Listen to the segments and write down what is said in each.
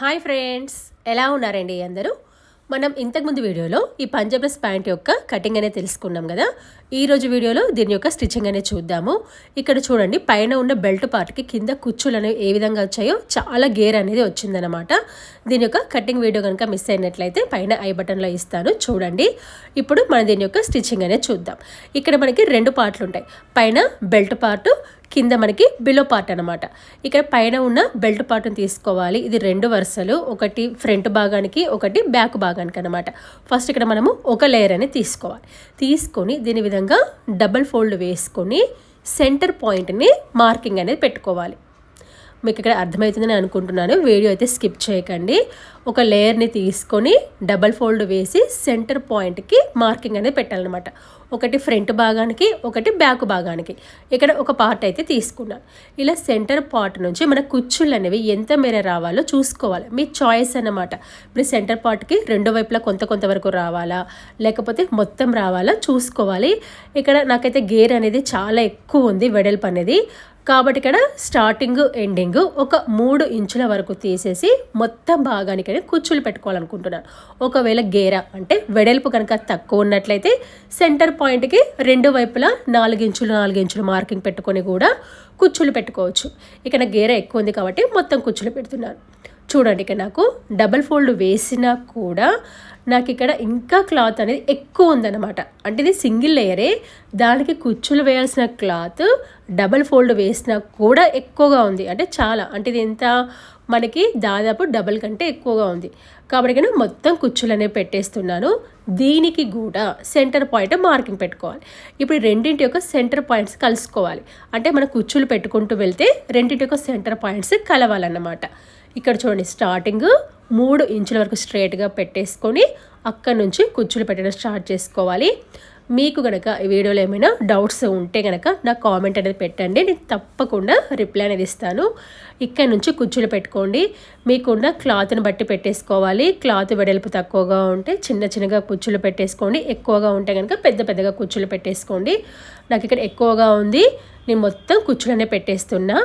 Hi friends ఎలా ఉన్నారండి అందరూ? మనం ఇంతకుముందు వీడియోలో ఈ పంజాబ్స్ ప్యాంట్ యొక్క కటింగ్ అనేది తెలుసుకున్నాం కదా. ఈరోజు వీడియోలో దీని యొక్క స్టిచ్చింగ్ అనేది చూద్దాము. ఇక్కడ చూడండి పైన ఉన్న బెల్ట్ పార్ట్కి కింద కుచ్చులు అనేవి ఏ విధంగా వచ్చాయో చాలా గేర్ అనేది వచ్చిందనమాట దీని యొక్క కటింగ్ వీడియో కనుక మిస్ అయినట్లయితే పైన ఐ బటన్లో ఇస్తాను చూడండి. ఇప్పుడు మనం దీని యొక్క స్టిచ్చింగ్ అనేది చూద్దాం. ఇక్కడ మనకి రెండు పార్ట్లు ఉంటాయి. పైన బెల్ట్ పార్ట్ కింద మనకి బిలో పార్ట్ అనమాట ఇక్కడ పైన ఉన్న బెల్ట్ పార్ట్ని తీసుకోవాలి. ఇది రెండు వరుసలు. ఒకటి ఫ్రంట్ భాగానికి ఒకటి బ్యాక్ భాగానికి అనమాట ఫస్ట్ ఇక్కడ మనము ఒక లేయర్ అనేది తీసుకోవాలి. తీసుకొని దీని విధంగా డబల్ ఫోల్డ్ వేసుకొని సెంటర్ పాయింట్ని మార్కింగ్ అనేది పెట్టుకోవాలి. మీకు ఇక్కడ అర్థమవుతుందని అనుకుంటున్నాను. వీడియో అయితే స్కిప్ చేయకండి. ఒక లేయర్ని తీసుకొని డబల్ ఫోల్డ్ వేసి సెంటర్ పాయింట్కి మార్కింగ్ అనేది పెట్టాలన్నమాట. ఒకటి ఫ్రంట్ భాగానికి ఒకటి బ్యాక్ భాగానికి. ఇక్కడ ఒక పార్ట్ అయితే తీసుకున్నాను ఇలా సెంటర్ పార్ట్ నుంచి మన కుచ్చులు అనేవి ఎంత మేర రావాలో చూసుకోవాలి. మీ చాయిస్ అన్నమాట. మీరు సెంటర్ పార్ట్కి రెండు వైపులా కొంత కొంత వరకు రావాలా? లేకపోతే మొత్తం రావాలా? చూసుకోవాలి. ఇక్కడ నాకైతే గేర్ అనేది చాలా ఎక్కువ ఉంది వెడల్పు అనేది. కాబట్టి ఇక్కడ స్టార్టింగ్ ఎండింగ్ ఒక మూడు ఇంచుల వరకు తీసేసి మొత్తం భాగానికి కుచ్చులు పెట్టుకోవాలనుకుంటున్నాను ఒకవేళ గేర అంటే వెడల్పు కనుక తక్కువ ఉన్నట్లయితే సెంటర్ పాయింట్కి రెండు వైపులా నాలుగు ఇంచులు నాలుగు ఇంచులు మార్కింగ్ పెట్టుకొని కూడా కుచ్చులు పెట్టుకోవచ్చు. ఇక్కడ గేర ఎక్కువ ఉంది కాబట్టి మొత్తం కుచ్చులు పెడుతున్నాను. చూడండి ఇక్కడ నాకు డబల్ ఫోల్డ్ వేసినా కూడా నాకు ఇక్కడ ఇంకా క్లాత్ అనేది ఎక్కువ ఉందన్నమాట. అంటే ఇది సింగిల్ లేయరే దానికి కుచ్చులు వేయాల్సిన క్లాత్ డబల్ ఫోల్డ్ వేసినా కూడా ఎక్కువగా ఉంది. అంటే చాలా. అంటే ఇది ఎంత? మనకి దాదాపు డబల్ కంటే ఎక్కువగా ఉంది. కాబట్టి నేను మొత్తం కుచ్చులు అనేవి పెట్టేస్తున్నాను. దీనికి కూడా సెంటర్ పాయింట్ మార్కింగ్ పెట్టుకోవాలి. ఇప్పుడు రెండింటి యొక్క సెంటర్ పాయింట్స్ కలుసుకోవాలి. అంటే మన కుచ్చులు పెట్టుకుంటూ వెళ్తే రెండింటి యొక్క సెంటర్ పాయింట్స్ కలవాలన్నమాట. ఇక్కడ చూడండి స్టార్టింగ్ మూడు ఇంచుల వరకు స్ట్రైట్గా పెట్టేసుకొని అక్కడ నుంచి కుచ్చులు పెట్టడం స్టార్ట్ చేసుకోవాలి. మీకు కనుక ఈ వీడియోలో ఏమైనా డౌట్స్ ఉంటే కనుక నా కామెంట్ అనేది పెట్టండి. నేను తప్పకుండా రిప్లై అనేది ఇస్తాను. ఇక్కడ నుంచి కుచ్చులు పెట్టుకోండి. మీకున్న క్లాత్ని బట్టి పెట్టేసుకోవాలి. క్లాత్ వెడల్పు తక్కువగా ఉంటే చిన్న చిన్నగా కుచ్చులు పెట్టేసుకోండి. ఎక్కువగా ఉంటే కనుక పెద్ద పెద్దగా కుచ్చులు పెట్టేసుకోండి. నాకు ఇక్కడ ఎక్కువగా ఉంది. నేను మొత్తం కుచ్చులనే పెట్టేస్తున్నా.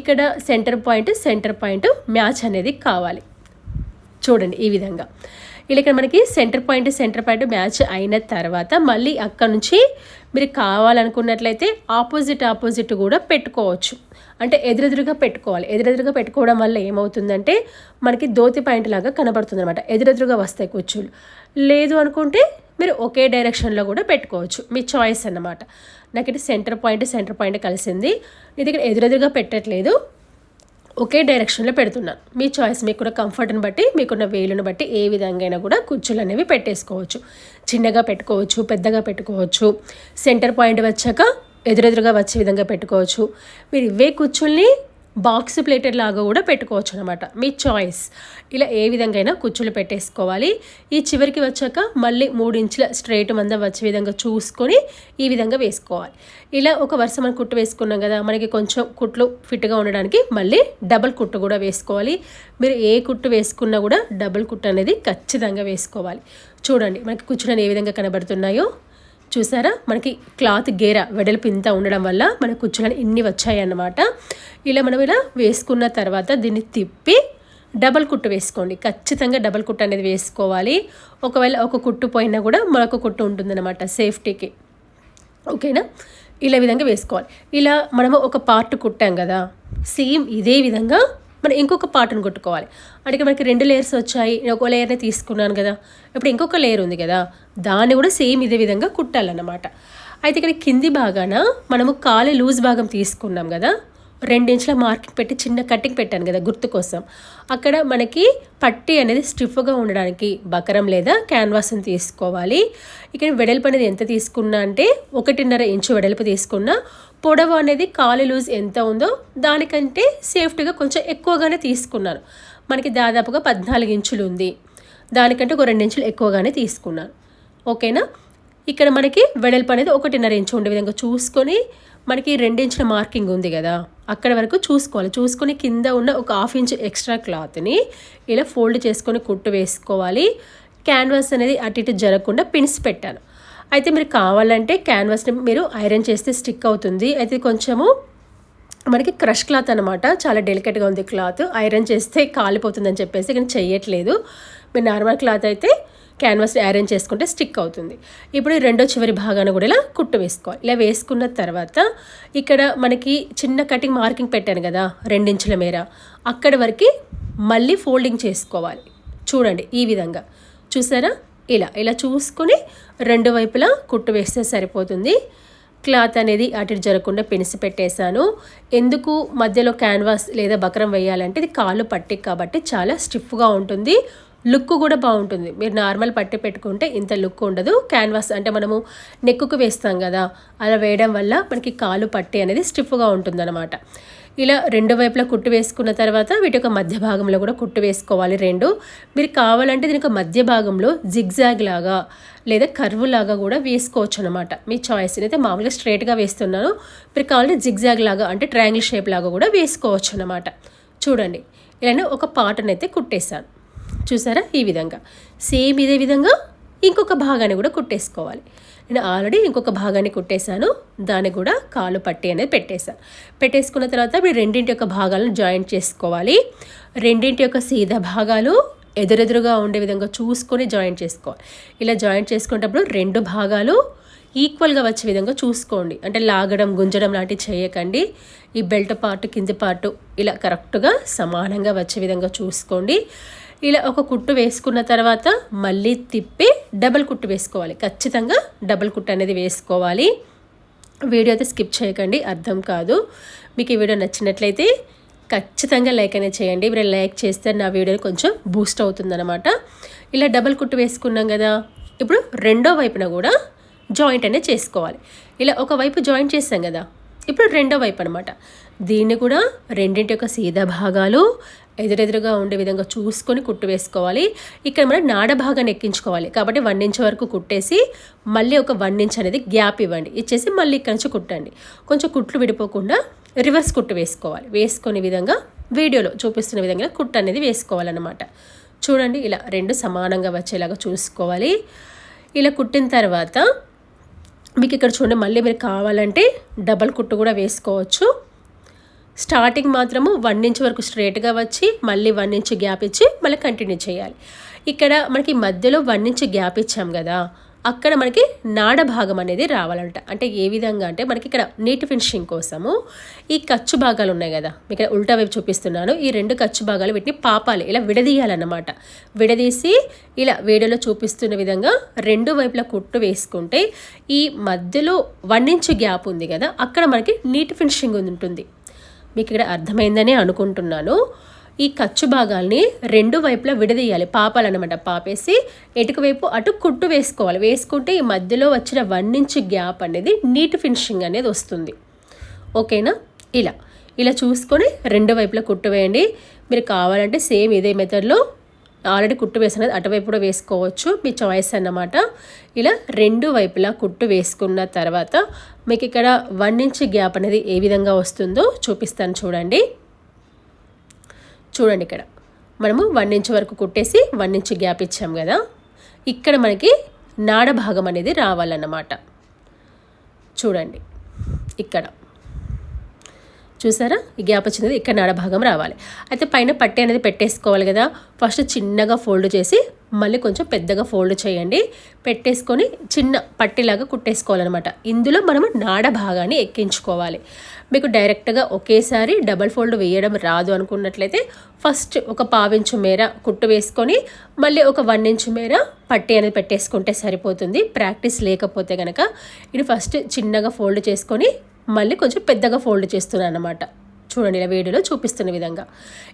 ఇక్కడ centre point centre point match అనేది కావాలి. చూడండి ఈ విధంగా. ఇలా ఇక్కడ మనకి centre point centre point match అయిన తర్వాత మళ్ళీ అక్కడ నుంచి మీరు కావాలనుకున్నట్లయితే ఆపోజిట్ ఆపోజిట్ కూడా పెట్టుకోవచ్చు. అంటే ఎదురెదురుగా పెట్టుకోవాలి. ఎదురెదురుగా పెట్టుకోవడం వల్ల ఏమవుతుందంటే మనకి దోతి పాయింట్ లాగా కనబడుతుంది అనమాట ఎదురెదురుగా వస్తాయి కుచ్చులు లేదు అనుకుంటే మీరు ఒకే డైరెక్షన్లో కూడా పెట్టుకోవచ్చు. మీ చాయిస్ అన్నమాట. నాకు ఇది సెంటర్ పాయింట్ సెంటర్ పాయింట్ కలిసింది. ఇది ఇక్కడ ఎదురెదురుగా పెట్టట్లేదు. ఒకే డైరెక్షన్లో పెడుతున్నాను మీ చాయిస్ మీకు కూడా కంఫర్ట్ని బట్టి మీకున్న వేలుని బట్టి ఏ విధంగా అయినా కూడా కుర్చీలు అనేవి పెట్టేసుకోవచ్చు. చిన్నగా పెట్టుకోవచ్చు పెద్దగా పెట్టుకోవచ్చు. సెంటర్ పాయింట్ వచ్చాక ఎదురెదురుగా వచ్చే విధంగా పెట్టుకోవచ్చు. మీరు ఇవే కుచ్చుల్ని బాక్స్ ప్లేటెడ్ లాగా కూడా పెట్టుకోవచ్చు అనమాట మీ చాయిస్ ఇలా ఏ విధంగా అయినా కుచ్చులు పెట్టేసుకోవాలి. ఈ చివరికి వచ్చాక మళ్ళీ మూడు ఇంచుల స్ట్రైట్ మందం వచ్చే విధంగా చూసుకొని ఈ విధంగా వేసుకోవాలి. ఇలా ఒక వరుస మనం కుట్టు వేసుకున్నాం కదా మనకి కొంచెం కుట్లు ఫిట్గా ఉండడానికి మళ్ళీ డబల్ కుట్టు కూడా వేసుకోవాలి. మీరు ఏ కుట్టు వేసుకున్నా కూడా డబుల్ కుట్టు అనేది ఖచ్చితంగా వేసుకోవాలి. చూడండి మనకి కుచ్చులు ఏ విధంగా కనబడుతున్నాయో. చూసారా? మనకి క్లాత్ గేర వెడల్పు ఇంత ఉండడం వల్ల మన కుచ్చులను ఇన్ని వచ్చాయన్నమాట ఇలా మనం ఇలా వేసుకున్న తర్వాత దీన్ని తిప్పి డబల్ కుట్టు వేసుకోండి. ఖచ్చితంగా డబల్ కుట్టు అనేది వేసుకోవాలి. ఒకవేళ ఒక కుట్టు పోయినా కూడా మరొక కుట్టు ఉంటుందన్నమాట సేఫ్టీకి. ఓకేనా? ఇలా విధంగా వేసుకోవాలి. ఇలా మనము ఒక పార్ట్ కుట్టాం కదా సేమ్ ఇదే విధంగా మనం ఇంకొక పార్ట్ని కుట్టుకోవాలి. అంటే మనకి రెండు లేయర్స్ వచ్చాయి. నేను ఒక లేయర్ని తీసుకున్నాను కదా. ఇప్పుడు ఇంకొక లేయర్ ఉంది కదా. దాన్ని కూడా సేమ్ ఇదే విధంగా కుట్టాలన్నమాట. అయితే ఇక్కడ కింది భాగాన మనము కాలు లూజ్ భాగం తీసుకున్నాం కదా. రెండించుల మార్కింగ్ పెట్టి చిన్న కటింగ్ పెట్టాను కదా గుర్తు కోసం. అక్కడ మనకి పట్టి అనేది స్టిఫ్గా ఉండడానికి బకరం లేదా క్యాన్వాస్ని తీసుకోవాలి. ఇక్కడ వెడల్పు అనేది ఎంత తీసుకున్నా అంటే ఒకటిన్నర ఇంచు వెడల్పు తీసుకున్నా పొడవు అనేది కాలు లూజ్ ఎంత ఉందో దానికంటే సేఫ్టీగా కొంచెం ఎక్కువగానే తీసుకున్నాను మనకి దాదాపుగా పద్నాలుగు ఇంచులు ఉంది. దానికంటే ఒక రెండు ఇంచులు ఎక్కువగానే తీసుకున్నాను ఓకేనా? ఇక్కడ మనకి వెడల్పు అనేది ఒకటిన్నర ఇంచు ఉండే విధంగా చూసుకొని మనకి రెండించుల మార్కింగ్ ఉంది కదా అక్కడ వరకు చూసుకోవాలి. చూసుకొని కింద ఉన్న ఒక హాఫ్ ఇంచ్ ఎక్స్ట్రా క్లాత్ని ఇలా ఫోల్డ్ చేసుకొని కుట్టు వేసుకోవాలి. క్యాన్వాస్ అనేది అటు ఇటు జరగకుండా పిన్స్ పెట్టాను. అయితే మీరు కావాలంటే క్యాన్వాస్ని మీరు ఐరన్ చేస్తే స్టిక్ అవుతుంది. అయితే కొంచెము మనకి క్రష్ క్లాత్ అనమాట చాలా డెలికేట్గా ఉంది క్లాత్. ఐరన్ చేస్తే కాలిపోతుందని చెప్పేసి కానీ చేయట్లేదు మీరు నార్మల్ క్లాత్ అయితే క్యాన్వాస్ని ఐరన్ చేసుకుంటే స్టిక్ అవుతుంది. ఇప్పుడు రెండో చివరి భాగాన్ని కూడా ఇలా కుట్టు వేసుకోవాలి. ఇలా వేసుకున్న తర్వాత ఇక్కడ మనకి చిన్న కటింగ్ మార్కింగ్ పెట్టాను కదా రెండించుల మేర. అక్కడి వరకు మళ్ళీ ఫోల్డింగ్ చేసుకోవాలి. చూడండి ఈ విధంగా. చూసారా? ఇలా ఇలా చూసుకొని రెండు వైపులా కుట్టు వేస్తే సరిపోతుంది. క్లాత్ అనేది అటు జరగకుండా పెనిసి పెట్టేశాను. ఎందుకు మధ్యలో క్యాన్వాస్ లేదా బకరం వేయాలంటే ఇది కాళ్ళు పట్టి కాబట్టి చాలా స్టిఫ్గా ఉంటుంది. లుక్ కూడా బాగుంటుంది. మీరు నార్మల్ పట్టి పెట్టుకుంటే ఇంత లుక్ ఉండదు. క్యాన్వాస్ అంటే మనము నెక్కుకు వేస్తాం కదా అలా వేయడం వల్ల మనకి కాలు పట్టి అనేది స్టిఫ్గా ఉంటుందన్నమాట. ఇలా రెండు వైపులా కుట్టు వేసుకున్న తర్వాత వీటి యొక్క మధ్య భాగంలో కూడా కుట్టు వేసుకోవాలి రెండు. మీరు కావాలంటే దీని యొక్క మధ్య భాగంలో జిగ్జాగ్ లాగా లేదా కర్వ్ లాగా కూడా వేసుకోవచ్చు అనమాట మీ చాయిస్ అయితే మామూలుగా స్ట్రైట్గా వేస్తున్నాను. మీరు కావాలంటే జిగ్జాగ్ లాగా అంటే ట్రయాంగిల్ షేప్ లాగా కూడా వేసుకోవచ్చు అనమాట చూడండి ఇలానే ఒక పాటను అయితే కుట్టేశాను. చూసారా? ఈ విధంగా. సేమ్ ఇదే విధంగా ఇంకొక భాగాన్ని కూడా కుట్టేసుకోవాలి. నేను ఆల్రెడీ ఇంకొక భాగాన్ని కుట్టేశాను. దాన్ని కూడా కాలు పట్టి అనేది పెట్టేశాను. పెట్టేసుకున్న తర్వాత మీరు రెండింటి యొక్క భాగాలను జాయింట్ చేసుకోవాలి. రెండింటి యొక్క సీదా భాగాలు ఎదురెదురుగా ఉండే విధంగా చూసుకొని జాయింట్ చేసుకోవాలి. ఇలా జాయింట్ చేసుకునేటప్పుడు రెండు భాగాలు ఈక్వల్గా వచ్చే విధంగా చూసుకోండి. అంటే లాగడం గుంజడం లాంటివి చేయకండి. ఈ బెల్ట్ పార్ట్ కింది పార్ట్ ఇలా కరెక్ట్గా సమానంగా వచ్చే విధంగా చూసుకోండి. ఇలా ఒక కుట్టు వేసుకున్న తర్వాత మళ్ళీ తిప్పి డబల్ కుట్టు వేసుకోవాలి. ఖచ్చితంగా డబల్ కుట్టు అనేది వేసుకోవాలి. వీడియో అయితే స్కిప్ చేయకండి అర్థం కాదు. మీకు ఈ వీడియో నచ్చినట్లయితే ఖచ్చితంగా లైక్ అనేది చేయండి. మీరు లైక్ చేస్తే నా వీడియో కొంచెం బూస్ట్ అవుతుందన్నమాట. ఇలా డబల్ కుట్టు వేసుకున్నాం కదా ఇప్పుడు రెండో వైపున కూడా జాయింట్ అనేది చేసుకోవాలి. ఇలా ఒక వైపు జాయింట్ చేస్తాం కదా ఇప్పుడు రెండో వైపు అనమాట దీన్ని కూడా రెండింటి యొక్క సీదా భాగాలు ఎదురెదురుగా ఉండే విధంగా చూసుకొని కుట్టు వేసుకోవాలి. ఇక్కడ మనం నాడ భాగాన్ని ఎక్కించుకోవాలి. కాబట్టి వన్ ఇంచ్ వరకు కుట్టేసి మళ్ళీ ఒక వన్ ఇంచ్ అనేది గ్యాప్ ఇవ్వండి. ఇచ్చేసి మళ్ళీ ఇక్కడ నుంచి కుట్టండి. కొంచెం కుట్లు విడిపోకుండా రివర్స్ కుట్టు వేసుకోవాలి. వేసుకునే విధంగా వీడియోలో చూపిస్తున్న విధంగా కుట్టు అనేది వేసుకోవాలన్నమాట. చూడండి ఇలా రెండు సమానంగా వచ్చేలాగా చూసుకోవాలి. ఇలా కుట్టిన తర్వాత మీకు ఇక్కడ చూడండి మళ్ళీ మీరు కావాలంటే డబల్ కుట్టు కూడా వేసుకోవచ్చు. స్టార్టింగ్ మాత్రము వన్ ఇంచ్ వరకు స్ట్రేట్గా వచ్చి మళ్ళీ వన్ ఇంచ్ గ్యాప్ ఇచ్చి మళ్ళీ కంటిన్యూ చేయాలి. ఇక్కడ మనకి మధ్యలో వన్ ఇంచ్ గ్యాప్ ఇచ్చాం కదా అక్కడ మనకి నాడ భాగం అనేది రావాలంట. అంటే ఏ విధంగా అంటే మనకి ఇక్కడ నీట్ ఫినిషింగ్ కోసము ఈ ఖర్చు భాగాలు ఉన్నాయి కదా. మీకు ఇక్కడ ఉల్టా వైపు చూపిస్తున్నాను. ఈ రెండు ఖర్చు భాగాలు వీటిని పాపాలి ఇలా విడదీయాలన్నమాట. విడదీసి ఇలా వీడియోలో చూపిస్తున్న విధంగా రెండు వైపులా కుట్టు వేసుకుంటే ఈ మధ్యలో వన్ ఇంచ్ గ్యాప్ ఉంది కదా. అక్కడ మనకి నీట్ ఫినిషింగ్ ఉంటుంది. మీకు ఇక్కడ అర్థమైందని అనుకుంటున్నాను. ఈ ఖర్చు భాగాల్ని రెండు వైపులా విడదీయాలి. పాపాలన్నమాట పాపేసి ఎటుకవైపు అటు కుట్టు వేసుకోవాలి. వేసుకుంటే ఈ మధ్యలో వచ్చిన వన్ ఇంచ్ గ్యాప్ అనేది నీట్ ఫినిషింగ్ అనేది వస్తుంది. ఓకేనా? ఇలా. ఇలా చూసుకొని రెండు వైపులా కుట్టు వేయండి. మీరు కావాలంటే సేమ్ ఇదే మెథడ్లో ఆల్రెడీ కుట్టు వేసినది అటువైపు కూడా వేసుకోవచ్చు. మీ చాయిస్ అన్నమాట. ఇలా రెండు వైపులా కుట్టు వేసుకున్న తర్వాత మీకు ఇక్కడ వన్ ఇంచ్ గ్యాప్ అనేది ఏ విధంగా వస్తుందో చూపిస్తాను చూడండి. చూడండి ఇక్కడ. మనము వన్ ఇంచ్ వరకు కుట్టేసి వన్ ఇంచ్ గ్యాప్ ఇచ్చాం కదా. ఇక్కడ మనకి నాడ భాగం అనేది రావాలన్నమాట. చూడండి. ఇక్కడ. చూసారా? ఈ గ్యాప్ వచ్చినది ఇక్కడ నాడ భాగం రావాలి. అయితే పైన పట్టి అనేది పెట్టేసుకోవాలి కదా. ఫస్ట్ చిన్నగా ఫోల్డ్ చేసి మళ్ళీ కొంచెం పెద్దగా ఫోల్డ్ చేయండి. పెట్టేసుకొని చిన్న పట్టిలాగా కుట్టేసుకోవాలన్నమాట. ఇందులో మనము నాడ భాగాన్ని ఎక్కించుకోవాలి. మీకు డైరెక్ట్గా ఒకేసారి డబల్ ఫోల్డ్ వేయడం రాదు అనుకున్నట్లయితే ఫస్ట్ ఒక పావించు మేర కుట్టు వేసుకొని మళ్ళీ ఒక వన్ ఇంచు మేర పట్టి అనేది పెట్టేసుకుంటే సరిపోతుంది. ప్రాక్టీస్ లేకపోతే కనుక ఇది ఫస్ట్ చిన్నగా ఫోల్డ్ చేసుకొని మళ్ళీ కొంచెం పెద్దగా ఫోల్డ్ చేస్తున్నాను అనమాట చూడండి ఇలా వీడియోలో చూపిస్తున్న విధంగా.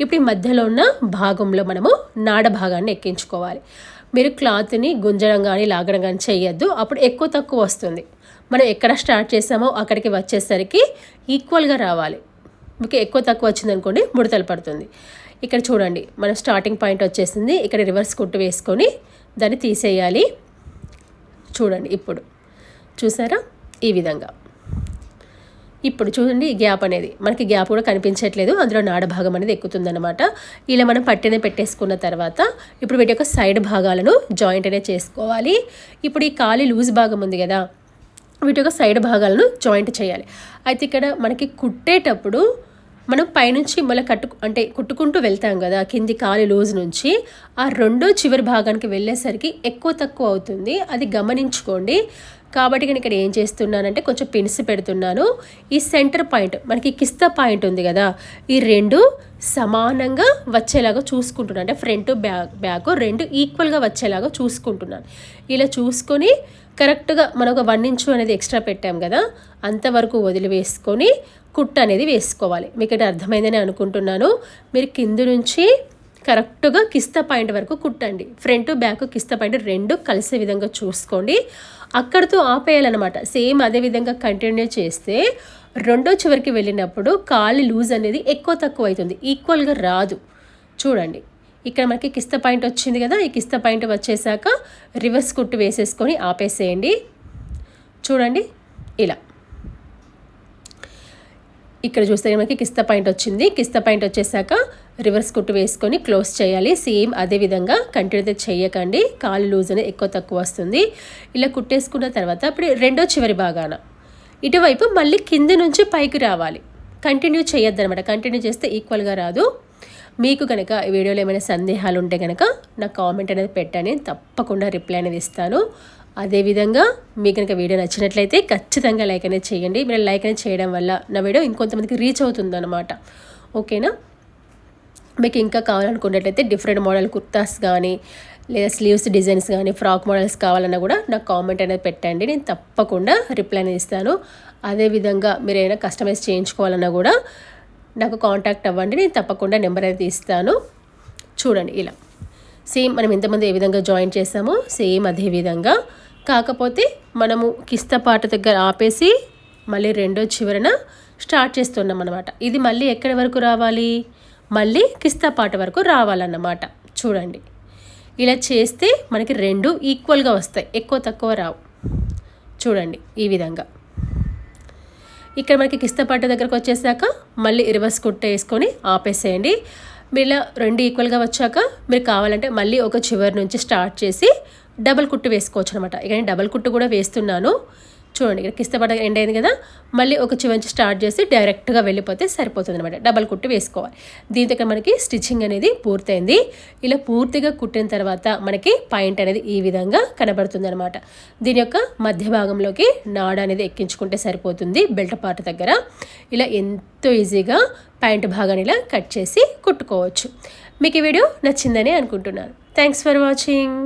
ఇప్పుడు ఈ మధ్యలో ఉన్న భాగంలో మనము నాడ భాగాన్ని ఎక్కించుకోవాలి. మీరు క్లాత్ని గుంజడం కానీ లాగడం కానీ చేయొద్దు. అప్పుడు ఎక్కువ తక్కువ వస్తుంది. మనం ఎక్కడ స్టార్ట్ చేసామో అక్కడికి వచ్చేసరికి ఈక్వల్గా రావాలి. మీకు ఎక్కువ తక్కువ వచ్చిందనుకోండి ముడతలు పడుతుంది. ఇక్కడ చూడండి మన స్టార్టింగ్ పాయింట్ వచ్చేసింది. ఇక్కడ రివర్స్ కుట్టు వేసుకొని దాన్ని తీసేయాలి. చూడండి ఇప్పుడు. చూసారా? ఈ విధంగా. ఇప్పుడు చూడండి గ్యాప్ అనేది. మనకి గ్యాప్ కూడా కనిపించట్లేదు. అందులో నాడ భాగం అనేది ఎక్కుతుందనమాట ఇలా మనం పట్టిన పెట్టేసుకున్న తర్వాత ఇప్పుడు వీటి యొక్క సైడ్ భాగాలను జాయింట్ అనేది చేసుకోవాలి. ఇప్పుడు ఈ ఖాళీ లూజ్ భాగం ఉంది కదా వీటి యొక్క సైడ్ భాగాలను జాయింట్ చేయాలి. అయితే ఇక్కడ మనకి కుట్టేటప్పుడు మనం పైనుంచి మళ్ళీ కట్టు అంటే కుట్టుకుంటూ వెళ్తాం కదా కింది కాలి లూజ్ నుంచి ఆ రెండో చివరి భాగానికి వెళ్ళేసరికి ఎక్కువ తక్కువ అవుతుంది. అది గమనించుకోండి. కాబట్టి నేను ఇక్కడ ఏం చేస్తున్నానంటే కొంచెం పిన్స్ పెడుతున్నాను. ఈ సెంటర్ పాయింట్ మనకి కిస్తా పాయింట్ ఉంది కదా ఈ రెండు సమానంగా వచ్చేలాగా చూసుకుంటున్నాను. అంటే ఫ్రంట్ బ్యాక్ బ్యాక్ రెండు ఈక్వల్గా వచ్చేలాగా చూసుకుంటున్నాను. ఇలా చూసుకొని కరెక్ట్గా మనం ఒక వన్ ఇంచు అనేది ఎక్స్ట్రా పెట్టాం కదా అంతవరకు వదిలివేసుకొని కుట్ట అనేది వేసుకోవాలి. మీకు ఇక్కడ అర్థమైందని అనుకుంటున్నాను. మీరు కింద నుంచి కరెక్ట్గా కిస్త పాయింట్ వరకు కుట్టండి. ఫ్రంట్ బ్యాక్ కిస్త పాయింట్ రెండు కలిసే విధంగా చూసుకోండి. అక్కడితో ఆపేయాలన్నమాట. సేమ్ అదే విధంగా కంటిన్యూ చేస్తే రెండో చివరికి వెళ్ళినప్పుడు కాలు లూజ్ అనేది ఎక్కువ తక్కువ అవుతుంది ఈక్వల్గా రాదు. చూడండి. ఇక్కడ మనకి కిస్త పాయింట్ వచ్చింది కదా ఈ కిస్త పాయింట్ వచ్చేసాక రివర్స్ కుట్టు వేసేసుకొని ఆపేసేయండి. చూడండి. ఇలా. ఇక్కడ చూస్తే మనకి కిస్త పాయింట్ వచ్చింది. కిస్త పాయింట్ వచ్చేసాక రివర్స్ కుట్టు వేసుకొని క్లోజ్ చేయాలి. సేమ్ అదే విధంగా కంటిన్యూ చేయకండి. కాలు లూజ్ అనేది ఎక్కువ తక్కువ వస్తుంది. ఇలా కుట్టేసుకున్న తర్వాత ఇప్పుడు రెండో చివరి భాగాన ఇటువైపు మళ్ళీ కింద నుంచి పైకి రావాలి. కంటిన్యూ చేయొద్దు అనమాట కంటిన్యూ చేస్తే ఈక్వల్గా రాదు. మీకు కనుక ఈ వీడియోలో ఏమైనా సందేహాలు ఉంటే కనుక నా కామెంట్ అనేది పెట్టని తప్పకుండా రిప్లై అనేది ఇస్తాను. అదేవిధంగా మీకు కనుక వీడియో నచ్చినట్లయితే ఖచ్చితంగా లైక్ అనేది చేయండి. మీరు లైక్ అనేది చేయడం వల్ల నా వీడియో ఇంకొంతమందికి రీచ్ అవుతుందన్నమాట. ఓకేనా? మీకు ఇంకా కావాలనుకున్నట్లయితే డిఫరెంట్ మోడల్ కుర్తాస్ కానీ లేదా స్లీవ్స్ డిజైన్స్ కానీ ఫ్రాక్ మోడల్స్ కావాలన్నా కూడా నాకు కామెంట్ అనేది పెట్టండి. నేను తప్పకుండా రిప్లై అనేది ఇస్తాను. అదేవిధంగా మీరు ఏమైనా కస్టమైజ్ చేయించుకోవాలన్నా కూడా నాకు కాంటాక్ట్ అవ్వండి. నేను తప్పకుండా నెంబర్ అనేది ఇస్తాను. చూడండి ఇలా. సేమ్ మనం ఎంతమంది ఏ విధంగా జాయిన్ చేసామో సేమ్ అదే విధంగా. కాకపోతే మనము కిస్త పాట దగ్గర ఆపేసి మళ్ళీ రెండో చివరన స్టార్ట్ చేస్తున్నాం అనమాట ఇది మళ్ళీ ఎక్కడి వరకు రావాలి? మళ్ళీ కిస్తా పాట వరకు రావాలన్నమాట. చూడండి. ఇలా చేస్తే మనకి రెండు ఈక్వల్గా వస్తాయి. ఎక్కువ తక్కువ రావు. చూడండి ఈ విధంగా. ఇక్కడ మనకి కిస్తా పాట దగ్గరకు వచ్చేసాక మళ్ళీ రివర్స్ కుట్ట వేసుకొని ఆపేసేయండి. మీరు ఇలా రెండు ఈక్వల్గా వచ్చాక మీరు కావాలంటే మళ్ళీ ఒక చివరి నుంచి స్టార్ట్ చేసి డబల్ కుట్టు వేసుకోవచ్చు అనమాట ఇక నేను డబల్ కుట్టు కూడా వేస్తున్నాను. చూడండి ఇక్కడ కిస్తపడ ఎండ్ అయింది కదా మళ్ళీ ఒక చివంచి స్టార్ట్ చేసి డైరెక్ట్గా వెళ్ళిపోతే సరిపోతుంది అనమాట డబల్ కుట్టు వేసుకోవాలి. దీంతో ఇక్కడ మనకి స్టిచ్చింగ్ అనేది పూర్తయింది. ఇలా పూర్తిగా కుట్టిన తర్వాత మనకి పాయింట్ అనేది ఈ విధంగా కనబడుతుంది అనమాట దీని యొక్క మధ్య భాగంలోకి నాడ అనేది ఎక్కించుకుంటే సరిపోతుంది బెల్ట్ పార్ట్ దగ్గర. ఇలా ఎంతో ఈజీగా ప్యాంట్ భాగాన్ని ఇలా కట్ చేసి కుట్టుకోవచ్చు. మీకు ఈ వీడియో నచ్చిందని అనుకుంటున్నాను. Thanks for watching